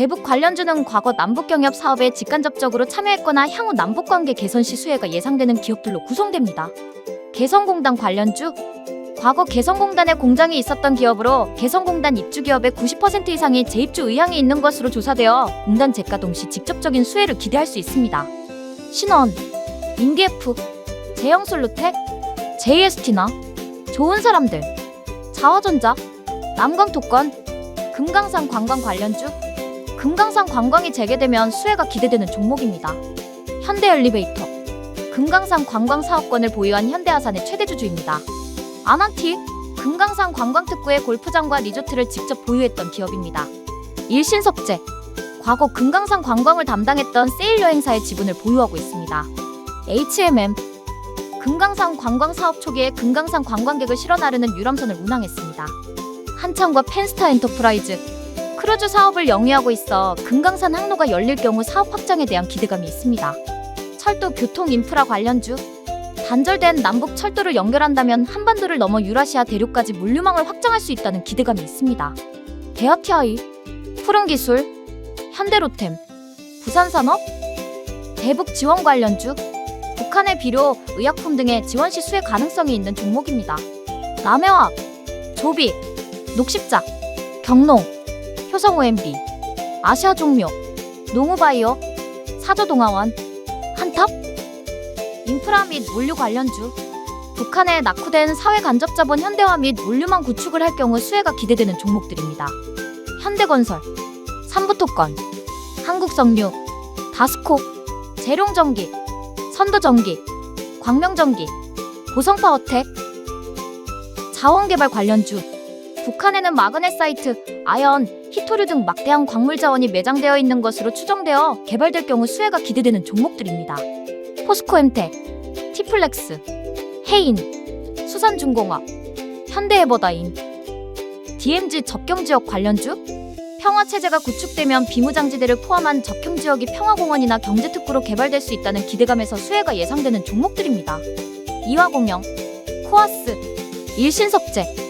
대북 관련주는 과거 남북 경협 사업에 직간접적으로 참여했거나 향후 남북 관계 개선 시 수혜가 예상되는 기업들로 구성됩니다. 개성공단 관련주 과거 개성공단에 공장이 있었던 기업으로 개성공단 입주 기업의 90% 이상이 재입주 의향이 있는 것으로 조사되어 공단 재가 동 시 직접적인 수혜를 기대할 수 있습니다. 신원, 인디에프, 제형솔루텍, JST나 좋은 사람들, 자화전자, 남광토건, 금강산 관광 관련주, 금강산 관광이 재개되면 수혜가 기대되는 종목입니다. 현대 엘리베이터, 금강산 관광 사업권을 보유한 현대아산의 최대 주주입니다. 아난티, 금강산 관광특구의 골프장과 리조트를 직접 보유했던 기업입니다. 일신석재, 과거 금강산 관광을 담당했던 세일 여행사의 지분을 보유하고 있습니다. HMM, 금강산 관광 사업 초기에 금강산 관광객을 실어 나르는 유람선을 운항했습니다. 한창과 펜스타 엔터프라이즈, 크루즈 사업을 영위하고 있어 금강산 항로가 열릴 경우 사업 확장에 대한 기대감이 있습니다. 철도 교통 인프라 관련주, 단절된 남북 철도를 연결한다면 한반도를 넘어 유라시아 대륙까지 물류망을 확장할 수 있다는 기대감이 있습니다. 대아티아이, 푸른기술, 현대로템, 부산산업, 대북 지원 관련주, 북한의 비료, 의약품 등의 지원 시 수혜 가능성이 있는 종목입니다. 남해화학, 조비, 녹십자, 경농, 효성 OMB, 아시아 종묘, 농우바이오, 사저동아원, 한탑, 인프라 및 물류 관련주, 북한에 낙후된 사회 간접 자본 현대화 및 물류망 구축을 할 경우 수혜가 기대되는 종목들입니다. 현대건설, 삼부토건, 한국석유, 다스코, 재룡전기, 선도전기, 광명전기, 보성파워텍, 자원개발 관련주, 북한에는 마그네사이트, 아연, 히토류 등 막대한 광물 자원이 매장되어 있는 것으로 추정되어 개발될 경우 수혜가 기대되는 종목들입니다. 포스코엠텍, 티플렉스, 해인, 수산중공업, 현대에버다인, DMZ 접경지역 관련주, 평화체제가 구축되면 비무장지대를 포함한 적형지역이 평화공원이나 경제특구로 개발될 수 있다는 기대감에서 수혜가 예상되는 종목들입니다. 이화공영, 코아스, 일신석재,